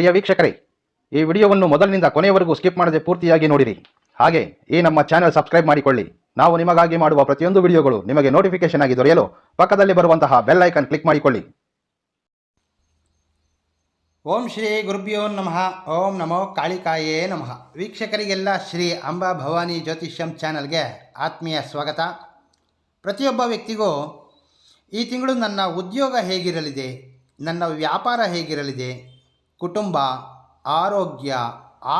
ಪ್ರಿಯ ವೀಕ್ಷಕರೇ, ಈ ವಿಡಿಯೋವನ್ನು ಮೊದಲಿನಿಂದ ಕೊನೆಯವರೆಗೂ ಸ್ಕಿಪ್ ಮಾಡದೆ ಪೂರ್ತಿಯಾಗಿ ನೋಡಿರಿ. ಹಾಗೆ, ಈ ನಮ್ಮ ಚಾನೆಲ್ ಸಬ್ಸ್ಕ್ರೈಬ್ ಮಾಡಿಕೊಳ್ಳಿ. ನಾವು ನಿಮಗಾಗಿ ಮಾಡುವ ಪ್ರತಿಯೊಂದು ವಿಡಿಯೋಗಳು ನಿಮಗೆ ನೋಟಿಫಿಕೇಶನ್ ಆಗಿ ದೊರೆಯಲು ಪಕ್ಕದಲ್ಲಿ ಬರುವಂತಹ ಬೆಲ್ ಐಕನ್ ಕ್ಲಿಕ್ ಮಾಡಿಕೊಳ್ಳಿ. ಓಂ ಶ್ರೀ ಗುರುಭ್ಯೋ ನಮಃ. ಓಂ ನಮೋ ಕಾಳಿಕಾಯೇ ನಮಃ. ವೀಕ್ಷಕರಿಗೆಲ್ಲ ಶ್ರೀ ಅಂಬಾ ಭವಾನಿ ಜ್ಯೋತಿಷ್ಯಂ ಚಾನಲ್ಗೆ ಆತ್ಮೀಯ ಸ್ವಾಗತ. ಪ್ರತಿಯೊಬ್ಬ ವ್ಯಕ್ತಿಗೂ ಈ ತಿಂಗಳು ನನ್ನ ಉದ್ಯೋಗ ಹೇಗಿರಲಿದೆ, ನನ್ನ ವ್ಯಾಪಾರ ಹೇಗಿರಲಿದೆ ಕುಟುಂಬ, ಆರೋಗ್ಯ,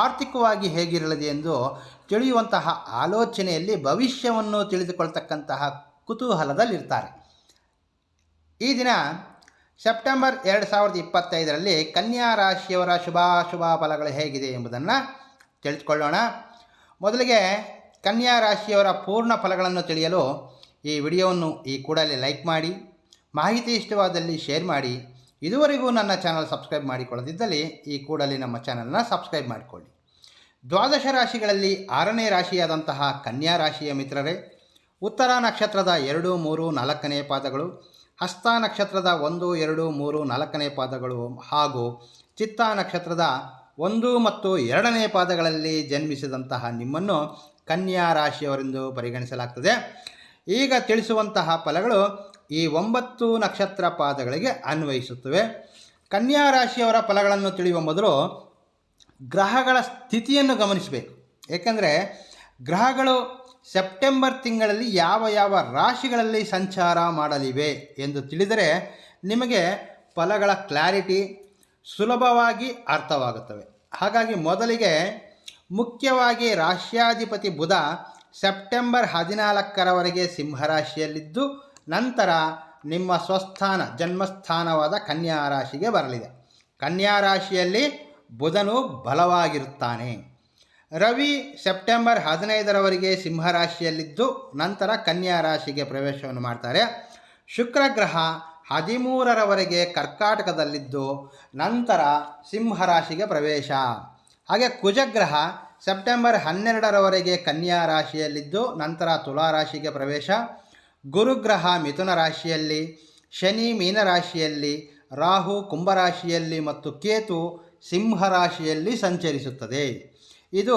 ಆರ್ಥಿಕವಾಗಿ ಹೇಗಿರಲಿದೆ ಎಂದು ತಿಳಿಯುವಂತಹ ಆಲೋಚನೆಯಲ್ಲಿ ಭವಿಷ್ಯವನ್ನು ತಿಳಿದುಕೊಳ್ತಕ್ಕಂತಹ ಕುತೂಹಲದಲ್ಲಿರ್ತಾರೆ. ಈ ದಿನ ಸೆಪ್ಟೆಂಬರ್ ಎರಡು ಸಾವಿರದ ಇಪ್ಪತ್ತೈದರಲ್ಲಿ ಕನ್ಯಾ ರಾಶಿಯವರ ಶುಭಾಶುಭ ಫಲಗಳು ಹೇಗಿದೆ ಎಂಬುದನ್ನು ತಿಳಿದುಕೊಳ್ಳೋಣ. ಮೊದಲಿಗೆ ಕನ್ಯಾ ರಾಶಿಯವರ ಪೂರ್ಣ ಫಲಗಳನ್ನು ತಿಳಿಯಲು ಈ ವಿಡಿಯೋವನ್ನು ಈ ಕೂಡಲೇ ಲೈಕ್ ಮಾಡಿ, ಮಾಹಿತಿ ಇಷ್ಟವಾದಲ್ಲಿ ಶೇರ್ ಮಾಡಿ ಇದುವರೆಗೂ ನನ್ನ ಚಾನಲ್ ಸಬ್ಸ್ಕ್ರೈಬ್ ಮಾಡಿಕೊಳ್ಳದಿದ್ದಲ್ಲಿ ಈ ಕೂಡಲೇ ನಮ್ಮ ಚಾನಲ್ನ ಸಬ್ಸ್ಕ್ರೈಬ್ ಮಾಡಿಕೊಳ್ಳಿ. ದ್ವಾದಶ ರಾಶಿಗಳಲ್ಲಿ ಆರನೇ ರಾಶಿಯಾದಂತಹ ಕನ್ಯಾ ರಾಶಿಯ ಮಿತ್ರರೇ, ಉತ್ತರ ನಕ್ಷತ್ರದ ಎರಡು, ಮೂರು, ನಾಲ್ಕನೇ ಪಾದಗಳು, ಹಸ್ತ ನಕ್ಷತ್ರದ ಒಂದು, ಎರಡು, ಮೂರು, ನಾಲ್ಕನೇ ಪಾದಗಳು ಹಾಗೂ ಚಿತ್ತ ನಕ್ಷತ್ರದ ಒಂದು ಮತ್ತು ಎರಡನೇ ಪಾದಗಳಲ್ಲಿ ಜನ್ಮಿಸಿದಂತಹ ನಿಮ್ಮನ್ನು ಕನ್ಯಾ ರಾಶಿಯವರೆಂದು ಪರಿಗಣಿಸಲಾಗ್ತದೆ. ಈಗ ತಿಳಿಸುವಂತಹ ಫಲಗಳು ಈ ಒಂಬತ್ತು ನಕ್ಷತ್ರ ಪಾದಗಳಿಗೆ ಅನ್ವಯಿಸುತ್ತವೆ. ಕನ್ಯಾ ರಾಶಿಯವರ ಫಲಗಳನ್ನು ತಿಳಿಯುವ ಮೊದಲು ಗ್ರಹಗಳ ಸ್ಥಿತಿಯನ್ನು ಗಮನಿಸಬೇಕು. ಏಕೆಂದರೆ ಗ್ರಹಗಳು ಸೆಪ್ಟೆಂಬರ್ ತಿಂಗಳಲ್ಲಿ ಯಾವ ಯಾವ ರಾಶಿಗಳಲ್ಲಿ ಸಂಚಾರ ಮಾಡಲಿವೆ ಎಂದು ತಿಳಿದರೆ ನಿಮಗೆ ಫಲಗಳ ಕ್ಲಾರಿಟಿ ಸುಲಭವಾಗಿ ಅರ್ಥವಾಗುತ್ತವೆ. ಹಾಗಾಗಿ ಮೊದಲಿಗೆ ಮುಖ್ಯವಾಗಿ ರಾಶ್ಯಾಧಿಪತಿ ಬುಧ ಸೆಪ್ಟೆಂಬರ್ ಹದಿನಾಲ್ಕರವರೆಗೆ ಸಿಂಹರಾಶಿಯಲ್ಲಿದ್ದು ನಂತರ ನಿಮ್ಮ ಸ್ವಸ್ಥಾನ, ಜನ್ಮಸ್ಥಾನವಾದ ಕನ್ಯಾ ರಾಶಿಗೆ ಬರಲಿದೆ. ಕನ್ಯಾ ರಾಶಿಯಲ್ಲಿ ಬುಧನು ಬಲವಾಗಿರುತ್ತಾನೆ. ರವಿ ಸೆಪ್ಟೆಂಬರ್ ಹದಿನೈದರವರೆಗೆ ಸಿಂಹರಾಶಿಯಲ್ಲಿದ್ದು, ನಂತರ ಕನ್ಯಾ ರಾಶಿಗೆ ಪ್ರವೇಶವನ್ನು ಮಾಡ್ತಾರೆ. ಶುಕ್ರ ಗ್ರಹ ಹದಿಮೂರರವರೆಗೆ ಕರ್ಕಾಟಕದಲ್ಲಿದ್ದು, ನಂತರ ಸಿಂಹರಾಶಿಗೆ ಪ್ರವೇಶ. ಹಾಗೆ ಕುಜಗ್ರಹ ಸೆಪ್ಟೆಂಬರ್ ಹನ್ನೆರಡರವರೆಗೆ ಕನ್ಯಾ ರಾಶಿಯಲ್ಲಿದ್ದು ನಂತರ ತುಲಾ ರಾಶಿಗೆ ಪ್ರವೇಶ. ಗುರುಗ್ರಹ ಮಿಥುನ ರಾಶಿಯಲ್ಲಿ, ಶನಿ ಮೀನರಾಶಿಯಲ್ಲಿ ರಾಹು ಕುಂಭರಾಶಿಯಲ್ಲಿ ಮತ್ತು ಕೇತು ಸಿಂಹರಾಶಿಯಲ್ಲಿ ಸಂಚರಿಸುತ್ತದೆ. ಇದು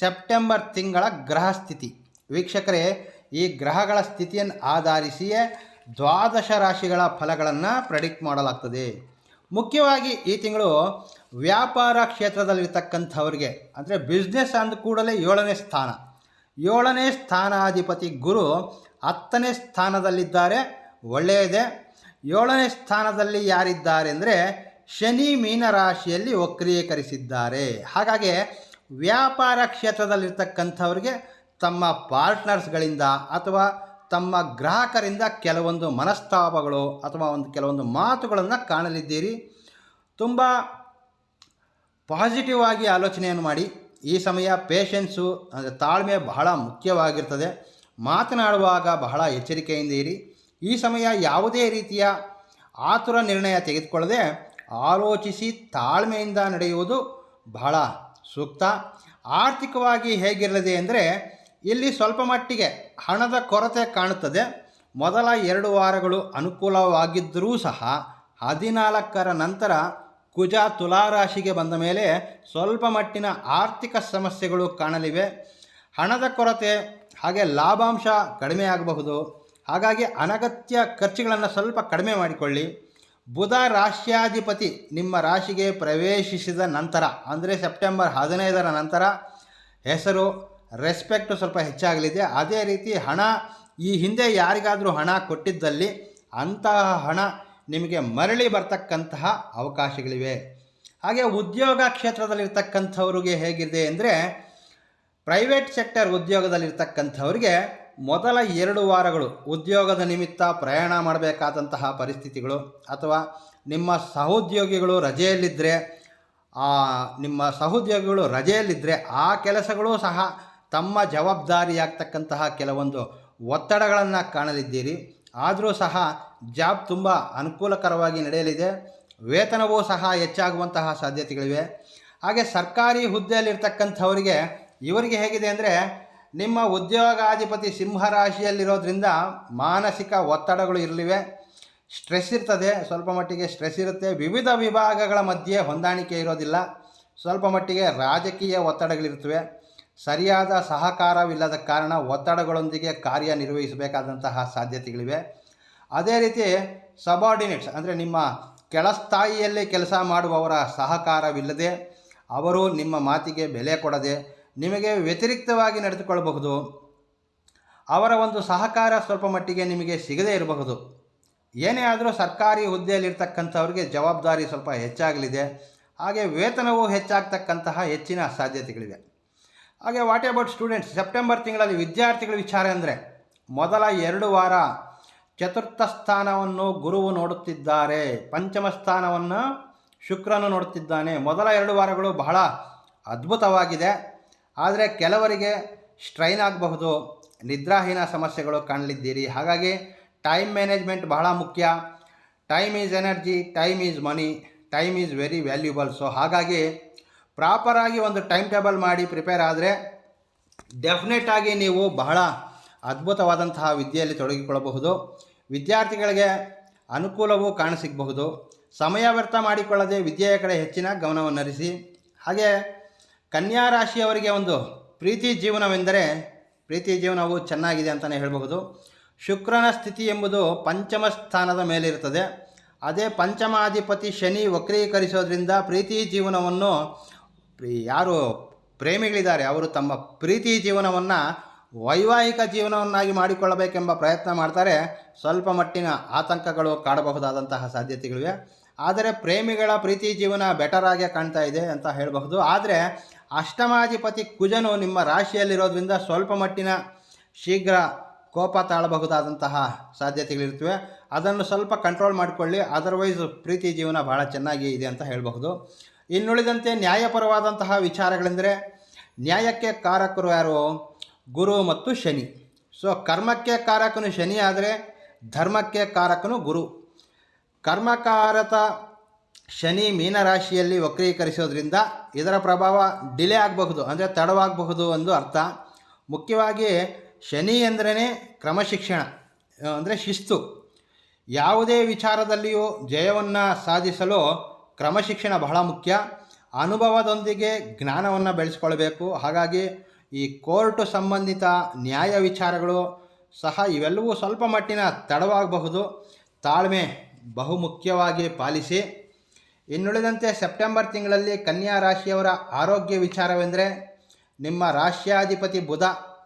ಸೆಪ್ಟೆಂಬರ್ ತಿಂಗಳ ಗ್ರಹ ಸ್ಥಿತಿ. ವೀಕ್ಷಕರೇ, ಈ ಗ್ರಹಗಳ ಸ್ಥಿತಿಯನ್ನು ಆಧರಿಸಿಯೇ ದ್ವಾದಶ ರಾಶಿಗಳ ಫಲಗಳನ್ನು ಪ್ರೆಡಿಕ್ಟ್ ಮಾಡಲಾಗ್ತದೆ. ಮುಖ್ಯವಾಗಿ ಈ ತಿಂಗಳು ವ್ಯಾಪಾರ ಕ್ಷೇತ್ರದಲ್ಲಿರ್ತಕ್ಕಂಥವ್ರಿಗೆ, ಅಂದರೆ ಬಿಸ್ನೆಸ್ ಅಂದ ಕೂಡಲೇ ಏಳನೇ ಸ್ಥಾನ. ಏಳನೇ ಸ್ಥಾನಾಧಿಪತಿ ಗುರು ಹತ್ತನೇ ಸ್ಥಾನದಲ್ಲಿದ್ದಾರೆ. ಒಳ್ಳೆಯದೇ. ಏಳನೇ ಸ್ಥಾನದಲ್ಲಿ ಯಾರಿದ್ದಾರೆ ಅಂದರೆ ಶನಿ ಮೀನರಾಶಿಯಲ್ಲಿ ವಕ್ರೀಕರಿಸಿದ್ದಾರೆ. ಹಾಗಾಗಿ ವ್ಯಾಪಾರ ಕ್ಷೇತ್ರದಲ್ಲಿರ್ತಕ್ಕಂಥವ್ರಿಗೆ ತಮ್ಮ ಪಾರ್ಟ್ನರ್ಸ್ಗಳಿಂದ ಅಥವಾ ತಮ್ಮ ಗ್ರಾಹಕರಿಂದ ಕೆಲವೊಂದು ಮನಸ್ತಾಪಗಳು ಅಥವಾ ಒಂದು ಕೆಲವೊಂದು ಮಾತುಗಳನ್ನು ಕಾಣಲಿದ್ದೀರಿ. ತುಂಬ ಪಾಸಿಟಿವ್ ಆಗಿ ಆಲೋಚನೆಯನ್ನು ಮಾಡಿ. ಈ ಸಮಯ ಪೇಷನ್ಸು ಅಂದರೆ ತಾಳ್ಮೆ ಬಹಳ ಮುಖ್ಯವಾಗಿರ್ತದೆ. ಮಾತನಾಡುವಾಗ ಬಹಳ ಎಚ್ಚರಿಕೆಯಿಂದ ಇರಿ. ಈ ಸಮಯ ಯಾವುದೇ ರೀತಿಯ ಆತುರ ನಿರ್ಣಯ ತೆಗೆದುಕೊಳ್ಳದೆ ಆಲೋಚಿಸಿ ತಾಳ್ಮೆಯಿಂದ ನಡೆಯುವುದು ಬಹಳ ಸೂಕ್ತ. ಆರ್ಥಿಕವಾಗಿ ಹೇಗಿರಲಿದೆ ಅಂದರೆ ಇಲ್ಲಿ ಸ್ವಲ್ಪ ಮಟ್ಟಿಗೆ ಹಣದ ಕೊರತೆ ಕಾಣುತ್ತದೆ. ಮೊದಲ ಎರಡು ವಾರಗಳು ಅನುಕೂಲವಾಗಿದ್ದರೂ ಸಹ ಹದಿನಾಲ್ಕರ ನಂತರ ಕುಜ ತುಲಾರಾಶಿಗೆ ಬಂದ ಮೇಲೆ ಸ್ವಲ್ಪ ಮಟ್ಟಿನ ಆರ್ಥಿಕ ಸಮಸ್ಯೆಗಳು ಕಾಣಲಿವೆ. ಹಣದ ಕೊರತೆ ಹಾಗೆ ಲಾಭಾಂಶ ಕಡಿಮೆ ಆಗಬಹುದು. ಹಾಗಾಗಿ ಅನಗತ್ಯ ಖರ್ಚುಗಳನ್ನು ಸ್ವಲ್ಪ ಕಡಿಮೆ ಮಾಡಿಕೊಳ್ಳಿ. ಬುಧ ರಾಶ್ಯಾಧಿಪತಿ ನಿಮ್ಮ ರಾಶಿಗೆ ಪ್ರವೇಶಿಸಿದ ನಂತರ, ಅಂದರೆ ಸೆಪ್ಟೆಂಬರ್ ಹದಿನೈದರ ನಂತರ, ಹೆಸರು, ರೆಸ್ಪೆಕ್ಟು ಸ್ವಲ್ಪ ಹೆಚ್ಚಾಗಲಿದೆ. ಅದೇ ರೀತಿ ಹಣ, ಈ ಹಿಂದೆ ಯಾರಿಗಾದರೂ ಹಣ ಕೊಟ್ಟಿದ್ದಲ್ಲಿ ಅಂತಹ ಹಣ ನಿಮಗೆ ಮರಳಿ ಬರ್ತಕ್ಕಂತಹ ಅವಕಾಶಗಳಿವೆ. ಹಾಗೆ ಉದ್ಯೋಗ ಕ್ಷೇತ್ರದಲ್ಲಿರ್ತಕ್ಕಂಥವ್ರಿಗೆ ಹೇಗಿದೆ ಅಂದರೆ ಪ್ರೈವೇಟ್ ಸೆಕ್ಟರ್ ಉದ್ಯೋಗದಲ್ಲಿರ್ತಕ್ಕಂಥವ್ರಿಗೆ ಮೊದಲ ಎರಡು ವಾರಗಳು ಉದ್ಯೋಗದ ನಿಮಿತ್ತ ಪ್ರಯಾಣ ಮಾಡಬೇಕಾದಂತಹ ಪರಿಸ್ಥಿತಿಗಳು ಅಥವಾ ನಿಮ್ಮ ಸಹೋದ್ಯೋಗಿಗಳು ರಜೆಯಲ್ಲಿದ್ದರೆ ನಿಮ್ಮ ಸಹೋದ್ಯೋಗಿಗಳು ರಜೆಯಲ್ಲಿದ್ದರೆ ಆ ಕೆಲಸಗಳು ಸಹ ತಮ್ಮ ಜವಾಬ್ದಾರಿಯಾಗ್ತಕ್ಕಂತಹ ಕೆಲವೊಂದು ಒತ್ತಡಗಳನ್ನು ಕಾಣಲಿದ್ದೀರಿ. ಆದರೂ ಸಹ ಜಾಬ್ ತುಂಬ ಅನುಕೂಲಕರವಾಗಿ ನಡೆಯಲಿದೆ. ವೇತನವೂ ಸಹ ಹೆಚ್ಚಾಗುವಂತಹ ಸಾಧ್ಯತೆಗಳಿವೆ. ಹಾಗೆ ಸರ್ಕಾರಿ ಹುದ್ದೆಯಲ್ಲಿರ್ತಕ್ಕಂಥವರಿಗೆ ಇವರಿಗೆ ಹೇಗಿದೆ ಅಂದರೆ ನಿಮ್ಮ ಉದ್ಯೋಗಾಧಿಪತಿ ಸಿಂಹರಾಶಿಯಲ್ಲಿರೋದ್ರಿಂದ ಮಾನಸಿಕ ಒತ್ತಡಗಳು ಇರಲಿವೆ, ಸ್ಟ್ರೆಸ್ ಇರ್ತದೆ, ಸ್ವಲ್ಪ ಮಟ್ಟಿಗೆ ಸ್ಟ್ರೆಸ್ ಇರುತ್ತೆ, ವಿವಿಧ ವಿಭಾಗಗಳ ಮಧ್ಯೆ ಹೊಂದಾಣಿಕೆ ಇರೋದಿಲ್ಲ, ಸ್ವಲ್ಪ ಮಟ್ಟಿಗೆ ರಾಜಕೀಯ ಒತ್ತಡಗಳಿರ್ತವೆ ಸರಿಯಾದ ಸಹಕಾರವಿಲ್ಲದ ಕಾರಣ ಒತ್ತಡಗಳೊಂದಿಗೆ ಕಾರ್ಯನಿರ್ವಹಿಸಬೇಕಾದಂತಹ ಸಾಧ್ಯತೆಗಳಿವೆ. ಅದೇ ರೀತಿ ಸಬಾರ್ಡಿನೇಟ್ಸ್ ಅಂದರೆ ನಿಮ್ಮ ಕೆಳಸ್ಥಾಯಿಯಲ್ಲಿ ಕೆಲಸ ಮಾಡುವವರ ಸಹಕಾರವಿಲ್ಲದೆ, ಅವರು ನಿಮ್ಮ ಮಾತಿಗೆ ಬೆಲೆ ಕೊಡದೆ ನಿಮಗೆ ವ್ಯತಿರಿಕ್ತವಾಗಿ ನಡೆದುಕೊಳ್ಳಬಹುದು. ಅವರ ಒಂದು ಸಹಕಾರ ಸ್ವಲ್ಪ ಮಟ್ಟಿಗೆ ನಿಮಗೆ ಸಿಗದೇ ಇರಬಹುದು. ಏನೇ ಆದರೂ ಸರ್ಕಾರಿ ಹುದ್ದೆಯಲ್ಲಿರ್ತಕ್ಕಂಥವ್ರಿಗೆ ಜವಾಬ್ದಾರಿ ಸ್ವಲ್ಪ ಹೆಚ್ಚಾಗಲಿದೆ. ಹಾಗೆ ವೇತನವು ಹೆಚ್ಚಾಗ್ತಕ್ಕಂತಹ ಹೆಚ್ಚಿನ ಸಾಧ್ಯತೆಗಳಿವೆ. ಹಾಗೆ ವಾಟ್ ಅಬೌಟ್ ಸ್ಟೂಡೆಂಟ್ಸ್ ಸೆಪ್ಟೆಂಬರ್ ತಿಂಗಳಲ್ಲಿ ವಿದ್ಯಾರ್ಥಿಗಳ ವಿಚಾರ ಅಂದರೆ ಮೊದಲ ಎರಡು ವಾರ ಚತುರ್ಥ ಸ್ಥಾನವನ್ನು ಗುರುವು ನೋಡುತ್ತಿದ್ದಾರೆ. ಪಂಚಮ ಸ್ಥಾನವನ್ನು ಶುಕ್ರನು ನೋಡುತ್ತಿದ್ದಾನೆ. ಮೊದಲ ಎರಡು ವಾರಗಳು ಬಹಳ ಅದ್ಭುತವಾಗಿದೆ. ಆದರೆ ಕೆಲವರಿಗೆ ಸ್ಟ್ರೈನ್ ಆಗಬಹುದು, ನಿದ್ರಾಹೀನ ಸಮಸ್ಯೆಗಳು ಕಾಣಲಿದ್ದೀರಿ. ಹಾಗಾಗಿ ಟೈಮ್ ಮ್ಯಾನೇಜ್ಮೆಂಟ್ ಬಹಳ ಮುಖ್ಯ. Time is energy, time is money, time is very valuable. So ಹಾಗಾಗಿ ಪ್ರಾಪರಾಗಿ ಒಂದು ಟೈಮ್ ಟೇಬಲ್ ಮಾಡಿ ಪ್ರಿಪೇರ್ ಆದರೆ ಡೆಫಿನೆಟ್ ಆಗಿ ನೀವು ಬಹಳ ಅದ್ಭುತವಾದಂತಹ ವಿದ್ಯೆಯಲ್ಲಿ ತೊಡಗಿಕೊಳ್ಳಬಹುದು. ವಿದ್ಯಾರ್ಥಿಗಳಿಗೆ ಅನುಕೂಲವೂ ಕಾಣಸಿಗಬಹುದು ಸಮಯ ವ್ಯರ್ಥ ಮಾಡಿಕೊಳ್ಳದೆ ವಿದ್ಯೆಯ ಕಡೆ ಹೆಚ್ಚಿನ ಗಮನವನ್ನು ಹರಿಸಿ ಹಾಗೆ ಕನ್ಯಾ ರಾಶಿಯವರಿಗೆ ಒಂದು ಪ್ರೀತಿ ಜೀವನವೆಂದರೆ ಪ್ರೀತಿ ಜೀವನವು ಚೆನ್ನಾಗಿದೆ ಅಂತಲೇ ಹೇಳಬಹುದು. ಶುಕ್ರನ ಸ್ಥಿತಿ ಎಂಬುದು ಪಂಚಮ ಸ್ಥಾನದ ಮೇಲಿರುತ್ತದೆ ಅದೇ ಪಂಚಮಾಧಿಪತಿ ಶನಿ ವಕ್ರೀಕರಿಸೋದ್ರಿಂದ ಪ್ರೀತಿ ಜೀವನವನ್ನು ಯಾರು ಪ್ರೇಮಿಗಳಿದ್ದಾರೆ, ಅವರು ತಮ್ಮ ಪ್ರೀತಿ ಜೀವನವನ್ನು ವೈವಾಹಿಕ ಜೀವನವನ್ನಾಗಿ ಮಾಡಿಕೊಳ್ಳಬೇಕೆಂಬ ಪ್ರಯತ್ನ ಮಾಡ್ತಾರೆ. ಸ್ವಲ್ಪ ಮಟ್ಟಿನ ಆತಂಕಗಳು ಕಾಡಬಹುದಾದಂತಹ ಸಾಧ್ಯತೆಗಳಿವೆ. ಆದರೆ ಪ್ರೇಮಿಗಳ ಪ್ರೀತಿ ಜೀವನ ಬೆಟರ್ ಆಗಿ ಕಾಣ್ತಾ ಇದೆ ಅಂತ ಹೇಳಬಹುದು. ಆದರೆ ಅಷ್ಟಮಾಧಿಪತಿ ಕುಜನು ನಿಮ್ಮ ರಾಶಿಯಲ್ಲಿರೋದ್ರಿಂದ ಸ್ವಲ್ಪ ಮಟ್ಟಿನ ಶೀಘ್ರ ಕೋಪ ತಾಳಬಹುದಾದಂತಹ ಸಾಧ್ಯತೆಗಳಿರ್ತವೆ ಅದನ್ನು ಸ್ವಲ್ಪ ಕಂಟ್ರೋಲ್ ಮಾಡಿಕೊಳ್ಳಿ. ಅದರ್ವೈಸ್ ಪ್ರೀತಿ ಜೀವನ ಭಾಳ ಚೆನ್ನಾಗಿ ಇದೆ ಅಂತ ಹೇಳಬಹುದು. ಇನ್ನುಳಿದಂತೆ ನ್ಯಾಯಪರವಾದಂತಹ ವಿಚಾರಗಳೆಂದರೆ, ನ್ಯಾಯಕ್ಕೆ ಕಾರಕರು ಯಾರು? ಗುರು ಮತ್ತು ಶನಿ. ಸೊ ಕರ್ಮಕ್ಕೆ ಕಾರಕನು ಶನಿ, ಆದರೆ ಧರ್ಮಕ್ಕೆ ಕಾರಕನು ಗುರು. ಕರ್ಮಕಾರತ ಶನಿ ಮೀನರಾಶಿಯಲ್ಲಿ ವಕ್ರೀಕರಿಸೋದ್ರಿಂದ ಇದರ ಪ್ರಭಾವ ಡಿಲೇ ಆಗಬಹುದು, ಅಂದರೆ ತಡವಾಗಬಹುದು ಒಂದು ಅರ್ಥ. ಮುಖ್ಯವಾಗಿ ಶನಿ ಎಂದ್ರೇ ಕ್ರಮಶಿಕ್ಷಣ, ಅಂದರೆ ಶಿಸ್ತು. ಯಾವುದೇ ವಿಚಾರದಲ್ಲಿಯೂ ಜಯವನ್ನು ಸಾಧಿಸಲು ಕ್ರಮಶಿಕ್ಷಣ ಬಹಳ ಮುಖ್ಯ. ಅನುಭವದೊಂದಿಗೆ ಜ್ಞಾನವನ್ನು ಬೆಳೆಸ್ಕೊಳ್ಬೇಕು. ಹಾಗಾಗಿ ಈ ಕೋರ್ಟು ಸಂಬಂಧಿತ ನ್ಯಾಯ ವಿಚಾರಗಳು ಸಹ ಇವೆಲ್ಲವೂ ಸ್ವಲ್ಪ ಮಟ್ಟಿನ ತಡವಾಗಬಹುದು. ತಾಳ್ಮೆ ಬಹುಮುಖ್ಯವಾಗಿ ಪಾಲಿಸಿ. ಇನ್ನುಳಿದಂತೆ ಸೆಪ್ಟೆಂಬರ್ ತಿಂಗಳಲ್ಲಿ ಕನ್ಯಾ ರಾಶಿಯವರ ಆರೋಗ್ಯ ವಿಚಾರವೆಂದರೆ, ನಿಮ್ಮ ರಾಶ್ಯಾಧಿಪತಿ ಬುಧ,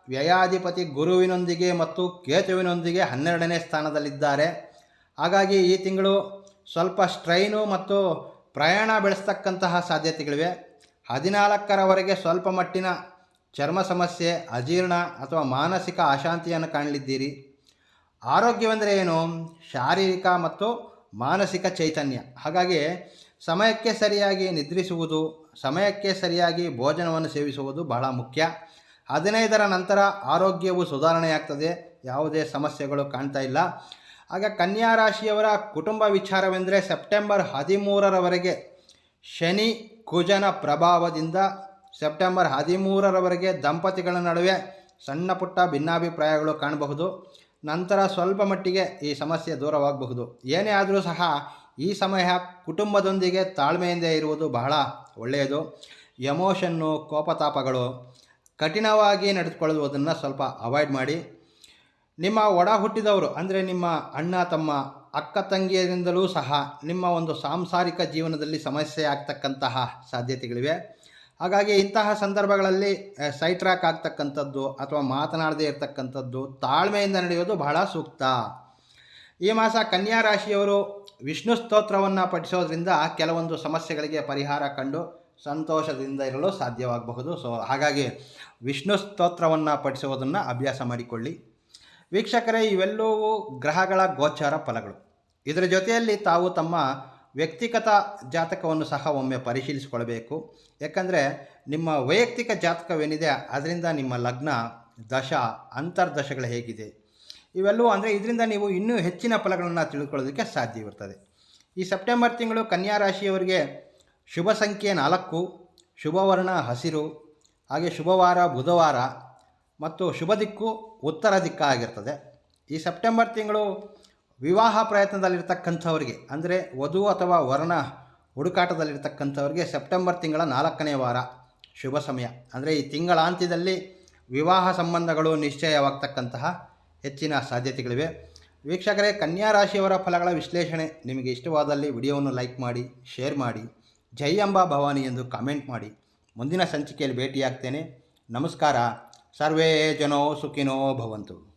ವ್ಯಯಾಧಿಪತಿ ಗುರುವಿನೊಂದಿಗೆ ಮತ್ತು ಕೇತುವಿನೊಂದಿಗೆ ಹನ್ನೆರಡನೇ ಸ್ಥಾನದಲ್ಲಿದ್ದಾರೆ. ಹಾಗಾಗಿ ಈ ತಿಂಗಳು ಸ್ವಲ್ಪ ಸ್ಟ್ರೈನು ಮತ್ತು ಪ್ರಯಾಣ ಬೆಳೆಸ್ತಕ್ಕಂತಹ ಸಾಧ್ಯತೆಗಳಿವೆ. ಹದಿನಾಲ್ಕರವರೆಗೆ ಸ್ವಲ್ಪ ಮಟ್ಟಿನ ಚರ್ಮ ಸಮಸ್ಯೆ, ಅಜೀರ್ಣ ಅಥವಾ ಮಾನಸಿಕ ಅಶಾಂತಿಯನ್ನು ಕಾಣಲಿದ್ದೀರಿ. ಆರೋಗ್ಯವೆಂದರೆ ಏನು? ಶಾರೀರಿಕ ಮತ್ತು ಮಾನಸಿಕ ಚೈತನ್ಯ. ಹಾಗಾಗಿ ಸಮಯಕ್ಕೆ ಸರಿಯಾಗಿ ನಿದ್ರಿಸುವುದು, ಸಮಯಕ್ಕೆ ಸರಿಯಾಗಿ ಭೋಜನವನ್ನು ಸೇವಿಸುವುದು ಬಹಳ ಮುಖ್ಯ. ಹದಿನೈದರ ನಂತರ ಆರೋಗ್ಯವು ಸುಧಾರಣೆಯಾಗ್ತದೆ. ಯಾವುದೇ ಸಮಸ್ಯೆಗಳು ಕಾಣ್ತಾ ಇಲ್ಲ. ಆಗ ಕನ್ಯಾ ರಾಶಿಯವರ ಕುಟುಂಬ ವಿಚಾರವೆಂದರೆ ಸೆಪ್ಟೆಂಬರ್ ಹದಿಮೂರರವರೆಗೆ ಶನಿ ಕುಜನ ಪ್ರಭಾವದಿಂದ ಸೆಪ್ಟೆಂಬರ್ ಹದಿಮೂರರವರೆಗೆ ದಂಪತಿಗಳ ನಡುವೆ ಸಣ್ಣ ಪುಟ್ಟ ಭಿನ್ನಾಭಿಪ್ರಾಯಗಳು ಕಾಣಬಹುದು. ನಂತರ ಸ್ವಲ್ಪ ಮಟ್ಟಿಗೆ ಈ ಸಮಸ್ಯೆ ದೂರವಾಗಬಹುದು. ಏನೇ ಆದರೂ ಸಹ ಈ ಸಮಯ ಕುಟುಂಬದೊಂದಿಗೆ ತಾಳ್ಮೆಯಿಂದ ಇರುವುದು ಬಹಳ ಒಳ್ಳೆಯದು. ಎಮೋಷನ್ನು ಕೋಪತಾಪಗಳು ಕಠಿಣವಾಗಿ ನಡೆದುಕೊಳ್ಳುವುದನ್ನು ಸ್ವಲ್ಪ ಅವಾಯ್ಡ್ ಮಾಡಿ. ನಿಮ್ಮ ಒಡ ಹುಟ್ಟಿದವರು ಅಂದರೆ ನಿಮ್ಮ ಅಣ್ಣ, ತಮ್ಮ, ಅಕ್ಕ, ತಂಗಿಯರಿಂದಲೂ ಸಹ ನಿಮ್ಮ ಒಂದು ಸಾಂಸಾರಿಕ ಜೀವನದಲ್ಲಿ ಸಮಸ್ಯೆ ಆಗ್ತಕ್ಕಂತಹ ಸಾಧ್ಯತೆಗಳಿವೆ. ಹಾಗಾಗಿ ಇಂತಹ ಸಂದರ್ಭಗಳಲ್ಲಿ ಟ್ರ್ಯಾಕ್ ಆಗ್ತಕ್ಕಂಥದ್ದು ಅಥವಾ ಮಾತನಾಡದೇ ಇರತಕ್ಕಂಥದ್ದು ತಾಳ್ಮೆಯಿಂದ ನಡೆಯೋದು ಬಹಳ ಸೂಕ್ತ. ಈ ಮಾಸ ಕನ್ಯಾ ರಾಶಿಯವರು ವಿಷ್ಣು ಸ್ತೋತ್ರವನ್ನು ಪಠಿಸೋದ್ರಿಂದ ಕೆಲವೊಂದು ಸಮಸ್ಯೆಗಳಿಗೆ ಪರಿಹಾರ ಕಂಡು ಸಂತೋಷದಿಂದ ಇರಲು ಸಾಧ್ಯವಾಗಬಹುದು. ಸೊ ಹಾಗಾಗಿ ವಿಷ್ಣು ಸ್ತೋತ್ರವನ್ನು ಪಠಿಸುವುದನ್ನು ಅಭ್ಯಾಸ ಮಾಡಿಕೊಳ್ಳಿ. ವೀಕ್ಷಕರೇ, ಇವೆಲ್ಲವೂ ಗ್ರಹಗಳ ಗೋಚಾರ ಫಲಗಳು. ಇದರ ಜೊತೆಯಲ್ಲಿ ತಾವು ತಮ್ಮ ವ್ಯಕ್ತಿಗತ ಜಾತಕವನ್ನು ಸಹ ಒಮ್ಮೆ ಪರಿಶೀಲಿಸಿಕೊಳ್ಬೇಕು ಯಾಕಂದರೆ, ನಿಮ್ಮ ವೈಯಕ್ತಿಕ ಜಾತಕವೇನಿದೆ, ಅದರಿಂದ ನಿಮ್ಮ ಲಗ್ನ, ದಶ, ಅಂತರ್ದಶಗಳು ಹೇಗಿದೆ. ಇವೆಲ್ಲವೂ ಅಂದರೆ ಇದರಿಂದ ನೀವು ಇನ್ನೂ ಹೆಚ್ಚಿನ ಫಲಗಳನ್ನು ತಿಳ್ಕೊಳ್ಳೋದಕ್ಕೆ ಸಾಧ್ಯವಿರ್ತದೆ ಈ ಸೆಪ್ಟೆಂಬರ್ ತಿಂಗಳು ಕನ್ಯಾ ರಾಶಿಯವರಿಗೆ ಶುಭ ಸಂಖ್ಯೆ ನಾಲ್ಕು, ಶುಭವರ್ಣ ಹಸಿರು, ಹಾಗೆ ಶುಭವಾರ ಬುಧವಾರ ಮತ್ತು ಶುಭ ದಿಕ್ಕು ಉತ್ತರ ದಿಕ್ಕಾಗಿರ್ತದೆ ಈ ಸೆಪ್ಟೆಂಬರ್ ತಿಂಗಳು ವಿವಾಹ ಪ್ರಯತ್ನದಲ್ಲಿರ್ತಕ್ಕಂಥವ್ರಿಗೆ ಅಂದರೆ ವಧು ಅಥವಾ ವರ್ಣ ಹುಡುಕಾಟದಲ್ಲಿರ್ತಕ್ಕಂಥವ್ರಿಗೆ ಸೆಪ್ಟೆಂಬರ್ ತಿಂಗಳ ನಾಲ್ಕನೇ ವಾರ ಶುಭ ಸಮಯ. ಅಂದರೆ ಈ ತಿಂಗಳಾಂತ್ಯದಲ್ಲಿ ವಿವಾಹ ಸಂಬಂಧಗಳು ನಿಶ್ಚಯವಾಗ್ತಕ್ಕಂತಹ ಹೆಚ್ಚಿನ ಸಾಧ್ಯತೆಗಳಿವೆ. ವೀಕ್ಷಕರೇ, ಕನ್ಯಾ ರಾಶಿಯವರ ಫಲಗಳ ವಿಶ್ಲೇಷಣೆ ನಿಮಗೆ ಇಷ್ಟವಾದಲ್ಲಿ ವಿಡಿಯೋವನ್ನು ಲೈಕ್ ಮಾಡಿ, ಶೇರ್ ಮಾಡಿ, ಜೈ ಅಂಬಾ ಭವಾನಿ ಎಂದು ಕಾಮೆಂಟ್ ಮಾಡಿ. ಮುಂದಿನ ಸಂಚಿಕೆಯಲ್ಲಿ ಭೇಟಿಯಾಗ್ತೇನೆ. ನಮಸ್ಕಾರ. ಸರ್ವೇ ಜನೋ ಸುಖಿನೋ ಭವಂತು.